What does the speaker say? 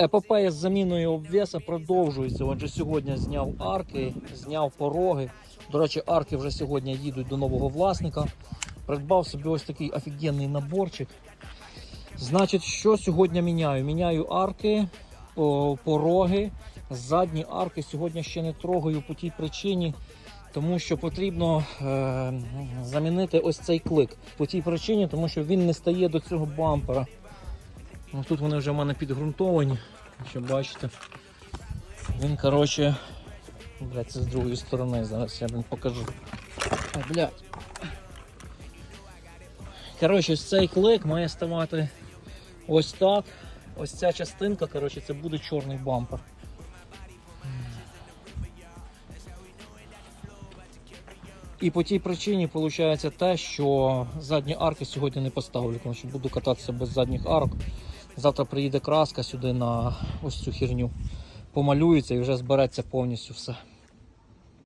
Епопея з заміною обвеса продовжується. Отже, сьогодні зняв арки, зняв пороги. До речі, арки вже сьогодні їдуть до нового власника. Придбав собі ось такий офігенний наборчик. Значить, що сьогодні міняю? Міняю арки, пороги. Задні арки сьогодні ще не трогаю по тій причині, тому що потрібно е, замінити ось цей клик. По тій причині, тому що він не стає до цього бампера. Ну, тут вони вже в мене підґрунтовані, що бачите. Він, коротше, блядь, це з другої сторони, зараз я вам покажу. Ой, блядь. Коротше, цей клик має ставати ось так. Ось ця частинка, коротше, це буде чорний бампер. І по тій причині виходить те, що задні арки сьогодні не поставлю, тому що буду кататися без задніх арок. Завтра приїде краска сюди на ось цю херню. Помалюється і вже збереться повністю все.